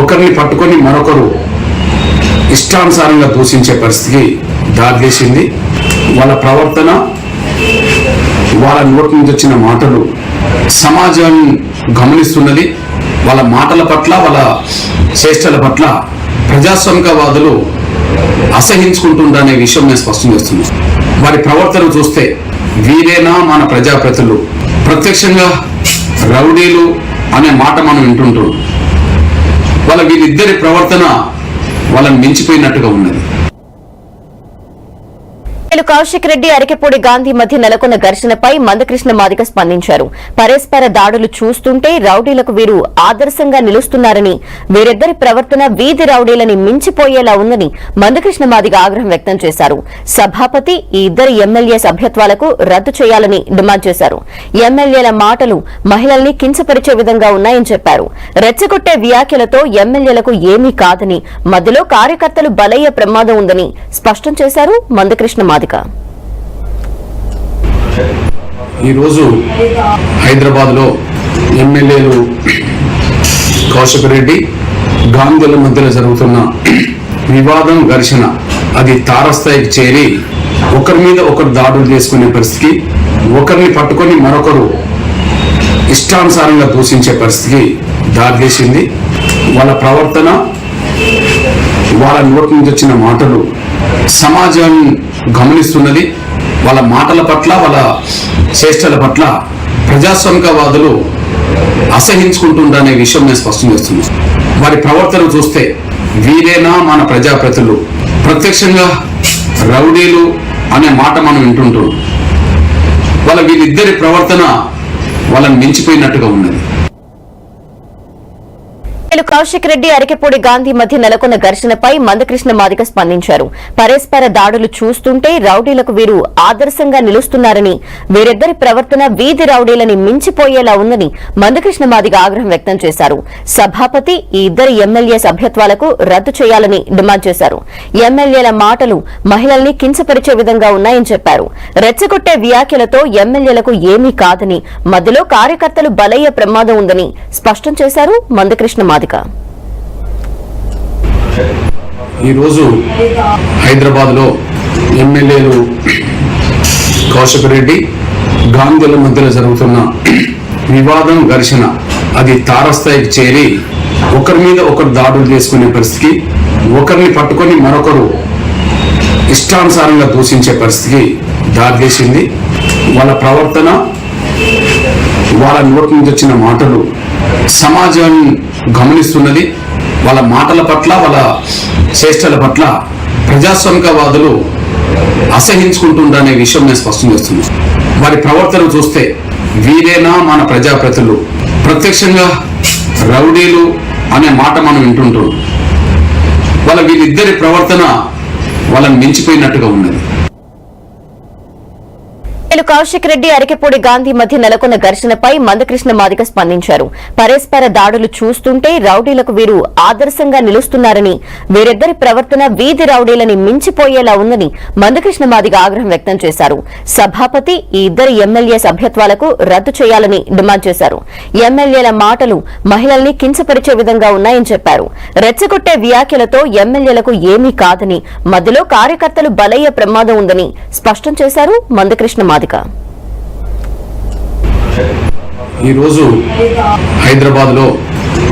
ఒకరిని పట్టుకొని మరొకరు ఇష్టానుసారంగా దూషించే పరిస్థితికి దారితీసింది. వాళ్ళ ప్రవర్తన వాళ్ళ నోటి నుంచి వచ్చిన మాటలు సమాజం గమనిస్తున్నది. వాళ్ళ మాటల పట్ల వాళ్ళ చేష్టల పట్ల ప్రజాస్వామికవాదులు అసహించుకుంటుండనే విషయం నేను స్పష్టం చేస్తున్నాను. వారి ప్రవర్తన చూస్తే వీరేనా మన ప్రజాప్రతులు ప్రత్యక్షంగా రౌడీలు అనే మాట మనం వింటుంటాం. వాళ్ళ వీళ్ళిద్దరి ప్రవర్తన వాళ్ళని మించిపోయినట్టుగా ఉన్నది. ఎమ్మెల్యేలు కౌశిక్ రెడ్డి అరకెపూడి గాంధీ మధ్య నెలకొన్న ఘర్షణపై మందకృష్ణ మాదిక స్పందించారు. పరస్పర దాడులు చూస్తుంటే రౌడీలకు వీరు ఆదర్శంగా నిలుస్తున్నారని వీరిద్దరి ప్రవర్తన వీధి రౌడీలని మించిపోయేలా ఉందని మందకృష్ణ మాదిగ ఆగ్రహం వ్యక్తం చేశారు. సభాపతి ఈ ఇద్దరు ఎమ్మెల్యే సభ్యత్వాలకు రద్దు చేయాలని డిమాండ్ చేశారు. ఎమ్మెల్యేల మాటలు మహిళల్ని కించపరిచే విధంగా ఉన్నాయని చెప్పారు. రెచ్చగొట్టే వ్యాఖ్యలతో ఎమ్మెల్యేలకు ఏమీ కాదని మధ్యలో కార్యకర్తలు బలయ్యే ప్రమాదం ఉందని స్పష్టం చేశారు మందకృష్ణ మాదిగ. ఈరోజు హైదరాబాద్లో ఎమ్మెల్యేలు కౌశిక్ రెడ్డి గాంధీల మధ్యలో జరుగుతున్న వివాదం ఘర్షణ అది తారస్థాయికి చేరి ఒకరి మీద ఒకరు దాడులు చేసుకునే పరిస్థితికి ఒకరిని పట్టుకొని మరొకరు ఇష్టానుసారంగా దూషించే పరిస్థితికి దారితీసింది వాళ్ళ ప్రవర్తన వాళ్ళ నోటి నుంచి వచ్చిన మాటలు సమాజం గమనిస్తున్నది. వాళ్ళ మాటల పట్ల వాళ్ళ చేష్టల పట్ల ప్రజాస్వామికవాదులు అసహించుకుంటుండనే విషయం నేను స్పష్టం చేస్తున్నాను. వారి ప్రవర్తన చూస్తే వీరేనా మన ప్రజాప్రతులు ప్రత్యక్షంగా రౌడీలు అనే మాట మనం వింటుంటాం. వాళ్ళ వీరిద్దరి ప్రవర్తన వాళ్ళని మించిపోయినట్టుగా ఉన్నది. కౌశిక్ రెడ్డి అరకెపూడి గాంధీ మధ్య నెలకొన్న ఘర్షణపై మందకృష్ణ మాదిక స్పందించారు. పరస్పర దాడులు చూస్తుంటే రౌడీలకు వీరు ఆదర్శంగా నిలుస్తున్నారని వీరిద్దరి ప్రవర్తన వీధి రౌడీలని మించిపోయేలా ఉందని మందకృష్ణ మాదిగ ఆగ్రహం వ్యక్తం చేశారు. సభాపతి ఈ ఇద్దరు ఎమ్మెల్యే సభ్యత్వాలకు రద్దు చేయాలని డిమాండ్ చేశారు. ఎమ్మెల్యేల మాటలు మహిళల్ని కించపరిచే విధంగా ఉన్నాయని చెప్పారు. రెచ్చగొట్టే వ్యాఖ్యలతో ఎమ్మెల్యేలకు ఏమీ కాదని మధ్యలో కార్యకర్తలు బలయ్యే ప్రమాదం ఉందని స్పష్టం చేశారు మందకృష్ణ మాదిక ఈరోజు హైదరాబాద్లో ఎమ్మెల్యేలు కౌశిక్ రెడ్డి గాంధీల మధ్యలో జరుగుతున్న వివాదం ఘర్షణ అది తారస్థాయికి చేరి ఒకరి మీద ఒకరు దాడులు చేసుకునే పరిస్థితికి ఒకరిని పట్టుకొని మరొకరు ఇష్టానుసారంగా దూషించే పరిస్థితికి దారితీసింది. వాళ్ళ ప్రవర్తన వాళ్ళ నోటి నుంచి వచ్చిన మాటలు సమాజాన్ని గమనిస్తున్నది. వాళ్ళ మాటల పట్ల వాళ్ళ చేష్టల పట్ల ప్రజాస్వామికవాదులు అసహించుకుంటుండనే విషయం నేను స్పష్టం చేస్తున్నాను. వారి ప్రవర్తన చూస్తే వీరేనా మన ప్రజాప్రతులు ప్రత్యక్షంగా రౌడీలు అనే మాట మనం వింటుంటాం. వాళ్ళ వీళ్ళిద్దరి ప్రవర్తన వాళ్ళని మించిపోయినట్టుగా ఉన్నది. కౌశిక్ రెడ్డి అరకెపూడి గాంధీ మధ్య నెలకొన్న ఘర్షణపై మందకృష్ణ మాదిగ స్పందించారు. పరస్పర దాడులు చూస్తుంటే రౌడీలకు వీరు ఆదర్శంగా నిలుస్తున్నారని వీరిద్దరి ప్రవర్తన వీధి రౌడీలని మించిపోయేలా ఉందని మందకృష్ణ మాదిగ ఆగ్రహం వ్యక్తం చేశారు. సభాపతి ఈ ఇద్దరు ఎమ్మెల్యే సభ్యత్వాలకు రద్దు చేయాలని డిమాండ్ చేశారు. ఎమ్మెల్యేల మాటలు మహిళల్ని కించపరిచే విధంగా ఉన్నాయని చెప్పారు. రెచ్చగొట్టే వ్యాఖ్యలతో ఎమ్మెల్యేలకు ఏమీ కాదని మధ్యలో కార్యకర్తలు బలయ్యే ప్రమాదం ఉందని స్పష్టం చేశారు మందకృష్ణ మాదిగ ఈరోజు హైదరాబాద్లో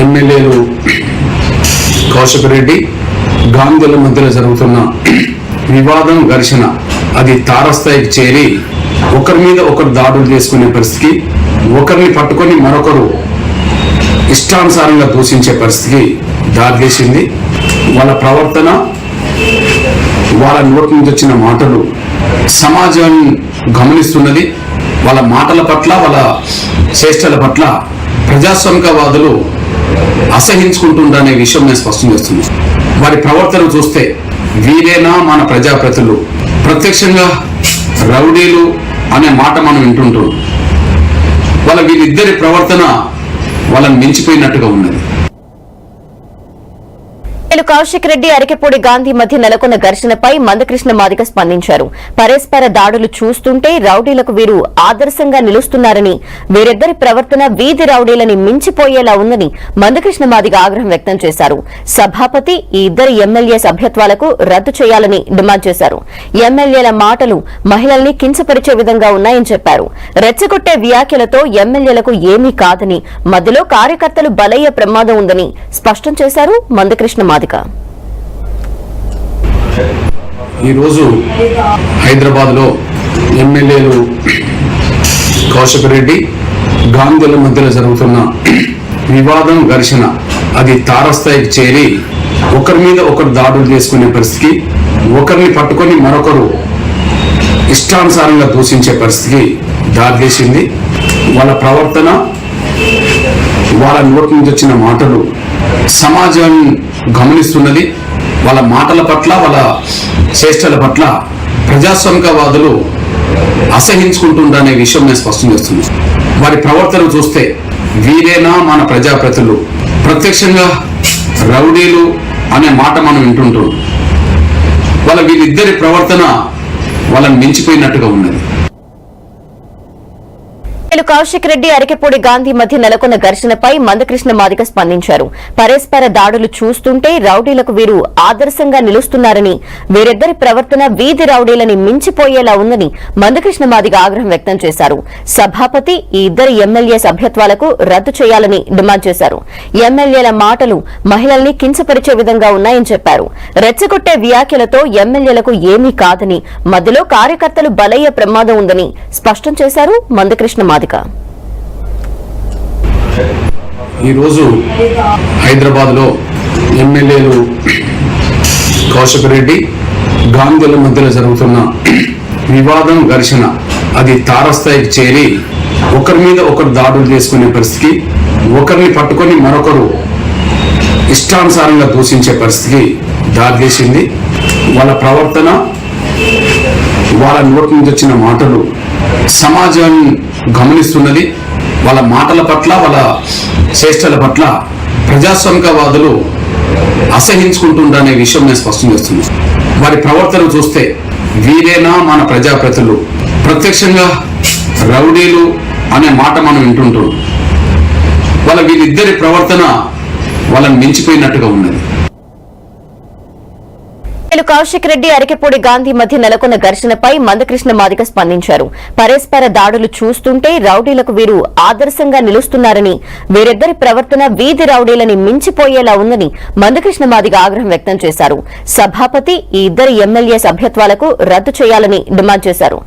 ఎమ్మెల్యేలు కౌశిక్ రెడ్డి గాంధీల మధ్యలో జరుగుతున్న వివాదం ఘర్షణ అది తారస్థాయికి చేరి ఒకరి మీద ఒకరు దాడులు చేసుకునే పరిస్థితికి ఒకరిని పట్టుకొని మరొకరు ఇష్టానుసారంగా దూషించే పరిస్థితికి దారితీసింది. వాళ్ళ ప్రవర్తన వాళ్ళ నోటి నుంచి వచ్చిన మాటలు సమాజం గమనిస్తున్నది. వాళ్ళ మాటల పట్ల వాళ్ళ చేష్టల పట్ల ప్రజాస్వామికవాదులు అసహించుకుంటుండనే విషయం నేను స్పష్టం చేస్తున్నాను వారి ప్రవర్తన చూస్తే వీరేనా మన ప్రజాప్రతులు. ప్రత్యక్షంగా రౌడీలు అనే మాట మనం వింటుంటాం. వాళ్ళ వీరిద్దరి ప్రవర్తన వాళ్ళని మించిపోయినట్టుగా ఉన్నది. ఎమ్మెల్యేలు కౌశిక్ రెడ్డి అరికెపూడి గాంధీ మధ్య నెలకొన్న ఘర్షణపై మందకృష్ణ మాదిగ స్పందించారు. పరస్పర దాడులు చూస్తుంటే రౌడీలకు వీరు ఆదర్శంగా నిలుస్తున్నారని వీరిద్దరి ప్రవర్తన వీధి రౌడీలని మించిపోయేలా ఉందని మందకృష్ణ మాదిగ ఆగ్రహం వ్యక్తం చేశారు. సభాపతి ఈ ఇద్దరు ఎమ్మెల్యే సభ్యత్వాలకు రద్దు చేయాలని డిమాండ్ చేశారు. ఎమ్మెల్యేల మాటలు మహిళల్ని కించపరిచే విధంగా ఉన్నాయని చెప్పారు. రెచ్చగొట్టే వ్యాఖ్యలతో ఎమ్మెల్యేలకు ఏమీ కాదని మధ్యలో కార్యకర్తలు బలయ్యే ప్రమాదం ఉందని స్పష్టం చేశారు మందకృష్ణ మాదిక ఈరోజు హైదరాబాద్లో ఎమ్మెల్యేలు కౌశిక్ రెడ్డి గాంధీల మధ్యలో జరుగుతున్న వివాదం ఘర్షణ అది తారస్థాయికి చేరి ఒకరి మీద ఒకరు దాడులు చేసుకునే పరిస్థితికి ఒకరిని పట్టుకొని మరొకరు ఇష్టానుసారంగా దూషించే పరిస్థితికి దారితీసింది. వాళ్ళ ప్రవర్తన వాళ్ళ నోటి నుంచి వచ్చిన మాటలు సమాజం గమనిస్తున్నది. వాళ్ళ మాటల పట్ల వాళ్ళ చేష్టల పట్ల ప్రజాస్వామికవాదులు అసహించుకుంటుండనే విషయం నేను స్పష్టం చేస్తున్నాను. వారి ప్రవర్తన చూస్తే వీరేనా మన ప్రజాప్రతులు ప్రత్యక్షంగా రౌడీలు అనే మాట మనం వింటుంటాం. వాళ్ళ వీళ్ళిద్దరి ప్రవర్తన వాళ్ళని మించిపోయినట్టుగా ఉన్నది. ఎమ్మెల్యేలు కౌశిక్ రెడ్డి అరికెపూడి గాంధీ మధ్య నెలకొన్న ఘర్షణపై మందకృష్ణ మాదిక స్పందించారు. పరస్పర దాడులు చూస్తుంటే రౌడీలకు వీరు ఆదర్శంగా నిలుస్తున్నారని వీరిద్దరి ప్రవర్తన వీధి రౌడీలని మించిపోయేలా ఉందని మందకృష్ణ మాదిగ ఆగ్రహం వ్యక్తం చేశారు. సభాపతి ఈ ఇద్దరు ఎమ్మెల్యే సభ్యత్వాలకు రద్దు చేయాలని డిమాండ్ చేశారు. ఎమ్మెల్యేల మాటలు మహిళల్ని కించపరిచే విధంగా ఉన్నాయని చెప్పారు. రెచ్చగొట్టే వ్యాఖ్యలతో ఎమ్మెల్యేలకు ఏమీ కాదని మధ్యలో కార్యకర్తలు బలయ్యే ప్రమాదం ఉందని స్పష్టం చేశారు మందకృష్ణ మాదిక ఈరోజు హైదరాబాద్లో ఎమ్మెల్యేలు కౌశిక్ రెడ్డి గాంధీల మధ్యలో జరుగుతున్న వివాదం ఘర్షణ అది తారస్థాయికి చేరి ఒకరి మీద ఒకరు దాడులు చేసుకునే పరిస్థితికి ఒకరిని పట్టుకొని మరొకరు ఇష్టానుసారంగా దూషించే పరిస్థితికి దారితీసింది వాళ్ళ ప్రవర్తన వాళ్ళ నోటి నుంచి వచ్చిన మాటలు సమాజం గమనిస్తున్నది. వాళ్ళ మాటల పట్ల వాళ్ళ చేష్టల పట్ల ప్రజాస్వామికవాదులు అసహించుకుంటుండనే విషయం నేను స్పష్టం చేస్తున్నాను వారి ప్రవర్తన చూస్తే వీరేనా మన ప్రజాప్రతులు ప్రత్యక్షంగా రౌడీలు అనే మాట మనం వింటుంటాం. వాళ్ళ వీళ్ళిద్దరి ప్రవర్తన వాళ్ళని మించిపోయినట్టుగా ఉన్నది. కౌశిక్ రెడ్డి అరకెపూడి గాంధీ మధ్య నెలకొన్న ఘర్షణపై మందకృష్ణ మాదిక స్పందించారు. పరస్పర దాడులు చూస్తుంటే రౌడీలకు వీరు ఆదర్శంగా నిలుస్తున్నారని వీరిద్దరి ప్రవర్తన వీధి రౌడీలని మించిపోయేలా ఉందని మందకృష్ణ మాదిగ ఆగ్రహం వ్యక్తం చేశారు. సభాపతి ఈ ఇద్దరు ఎమ్మెల్యే సభ్యత్వాలకు రద్దు చేయాలని డిమాండ్ చేశారు.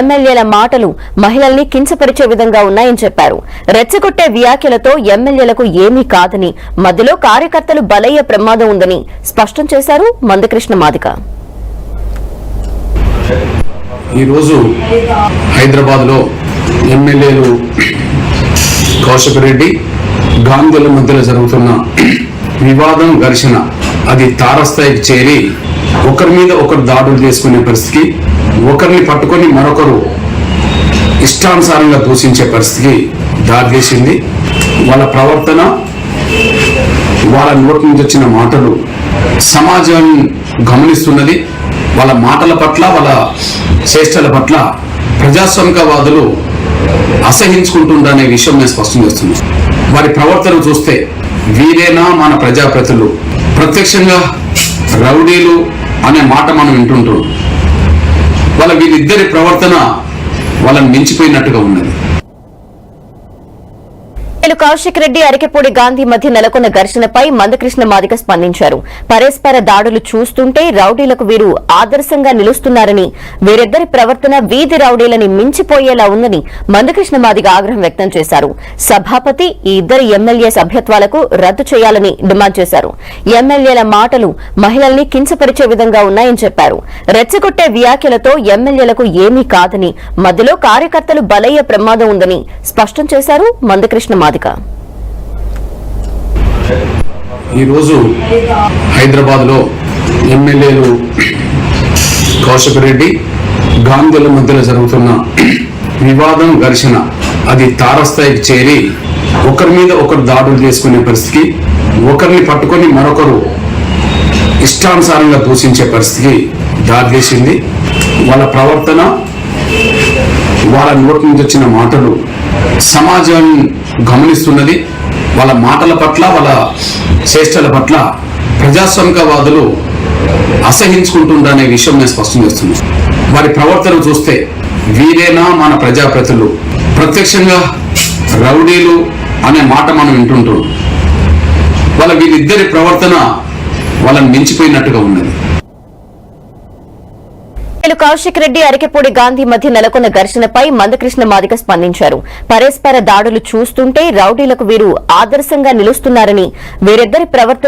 ఎమ్మెల్యేల మాటలు మహిళల్ని కించపరిచే విధంగా ఉన్నాయని చెప్పారు. రెచ్చగొట్టే వ్యాఖ్యలతో ఎమ్మెల్యేలకు ఏమీ కాదని మధ్యలో కార్యకర్తలు బలయ్యే ప్రమాదం ఉందని స్పష్టం చేశారు మందకృష్ణ మాదిక ఈరోజు హైదరాబాద్లో ఎమ్మెల్యేలు కౌశిక్ రెడ్డి గాంధీల మధ్యలో జరుగుతున్న వివాదం ఘర్షణ అది తారస్థాయికి చేరి ఒకరి మీద ఒకరు దాడులు చేసుకునే పరిస్థితికి ఒకరిని పట్టుకొని మరొకరు ఇష్టానుసారంగా దూషించే పరిస్థితికి దారితీసింది వాళ్ళ ప్రవర్తన వాళ్ళ నోటి నుంచి వచ్చిన మాటలు సమాజం గమనిస్తున్నది. వాళ్ళ మాటల పట్ల వాళ్ళ చేష్టల పట్ల ప్రజాస్వామికవాదులు అసహించుకుంటుండనే విషయం నేను స్పష్టం చేస్తున్నాను. వారి ప్రవర్తన చూస్తే వీరేనా మన ప్రజాప్రతులు ప్రత్యక్షంగా రౌడీలు అనే మాట మనం వింటుంటాం. వాళ్ళ వీరిద్దరి ప్రవర్తన వాళ్ళని మించిపోయినట్టుగా ఉన్నది. కౌశిక్ రెడ్డి అరికెపూడి గాంధీ మధ్య నెలకొన్న ఘర్షణపై మందకృష్ణ మాదిక స్పందించారు. పరస్పర దాడులు చూస్తుంటే రౌడీలకు వీరు ఆదర్శంగా నిలుస్తున్నారని వీరిద్దరి ప్రవర్తన వీధి రౌడీలని మించిపోయేలా ఉందని మందకృష్ణ మాదిగ ఆగ్రహం వ్యక్తం చేశారు. సభాపతి ఈ ఇద్దరు ఎమ్మెల్యే సభ్యత్వాలకు రద్దు చేయాలని డిమాండ్ చేశారు. ఎమ్మెల్యేల మాటలు మహిళల్ని కించపరిచే విధంగా ఉన్నాయని చెప్పారు. రెచ్చగొట్టే వ్యాఖ్యలతో ఎమ్మెల్యేలకు ఏమీ కాదని మధ్యలో కార్యకర్తలు బలయ్యే ప్రమాదం ఉందని స్పష్టం చేశారు మందకృష్ణ మాదిక. ఈరోజు హైదరాబాద్లో ఎమ్మెల్యేలు కౌశిక్ రెడ్డి గాంధీల మధ్యలో జరుగుతున్న వివాదం ఘర్షణ అది తారస్థాయికి చేరి ఒకరి మీద ఒకరు దాడులు చేసుకునే పరిస్థితికి ఒకరిని పట్టుకొని మరొకరు ఇష్టానుసారంగా దూషించే పరిస్థితికి దారితీసింది. వాళ్ళ ప్రవర్తన వాళ్ళ నోటి నుంచి వచ్చిన మాటలు సమాజం గమనిస్తున్నది. వాళ్ళ మాటల పట్ల వాళ్ళ చేష్టల పట్ల ప్రజాస్వామికవాదులు అసహించుకుంటుందనే విషయం నేను స్పష్టం చేస్తున్నాను. వారి ప్రవర్తన చూస్తే వీరేనా మన ప్రజాప్రతులు ప్రత్యక్షంగా రౌడీలు అనే మాట మనం వింటుంటాం. వాళ్ళ వీరిద్దరి ప్రవర్తన వాళ్ళని మించిపోయినట్టుగా ఉన్నది. కౌశిక్ రెడ్డి అరకెపూడి గాంధీ మధ్య నెలకొన్న ఘర్షణపై మందకృష్ణ మాదిక స్పందించారు. పరస్పర దాడులు చూస్తుంటే రౌడీలకు వీరు ఆదర్శంగా నిలుస్తున్నారని వీరిద్దరి ప్రవర్తన